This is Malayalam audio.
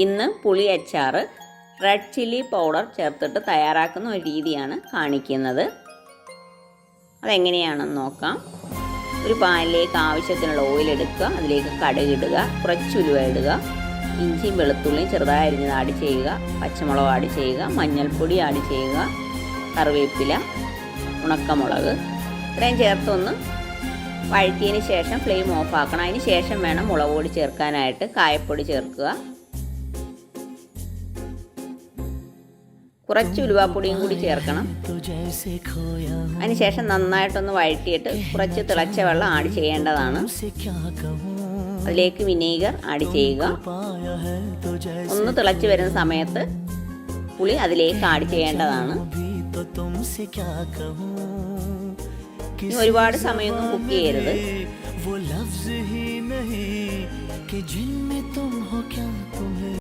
ഇന്ന് പുളി അച്ചാർ റെഡ് ചില്ലി പൗഡർ ചേർത്തിട്ട് തയ്യാറാക്കുന്ന ഒരു രീതിയാണ് കാണിക്കുന്നത്. അതെങ്ങനെയാണെന്ന് നോക്കാം. ഒരു പാനിലേക്ക് ആവശ്യത്തിനുള്ള ഓയിൽ എടുക്കുക അതിലേക്ക് കടുക് ഇടുക കുറച്ച് ഉലുവ ഇടുക ഇഞ്ചിയും വെളുത്തുള്ളിയും ചെറുതായി അരിഞ്ഞത് ആഡ് ചെയ്യുക പച്ചമുളക് ആഡ് ചെയ്യുക മഞ്ഞൾപ്പൊടി ആഡ് ചെയ്യുക കറിവേപ്പില ഉണക്കമുളക്. ഇത്രയും ചേർത്തൊന്ന് വഴറ്റിയതിന് ശേഷം ഫ്ലെയിം ഓഫ് ആക്കണം. അതിന് ശേഷം വേണം മുളക് പൊടി ചേർക്കാനായിട്ട് കായപ്പൊടി ചേർക്കുക. കുറച്ച് ഉലുവാപ്പൊടിയും കൂടി ചേർക്കണം. അതിനുശേഷം നന്നായിട്ടൊന്ന് വഴറ്റിയിട്ട് കുറച്ച് തിളച്ച വെള്ളം ആഡ് ചെയ്യേണ്ടതാണ്. അതിലേക്ക് വിനീഗർ ആഡ് ചെയ്യുക. ഒന്ന് തിളച്ച് വരുന്ന സമയത്ത് പുളി അതിലേക്ക് ആഡ് ചെയ്യേണ്ടതാണ്. ഒരുപാട് സമയമൊന്നും കുക്ക് ചെയ്യരുത്.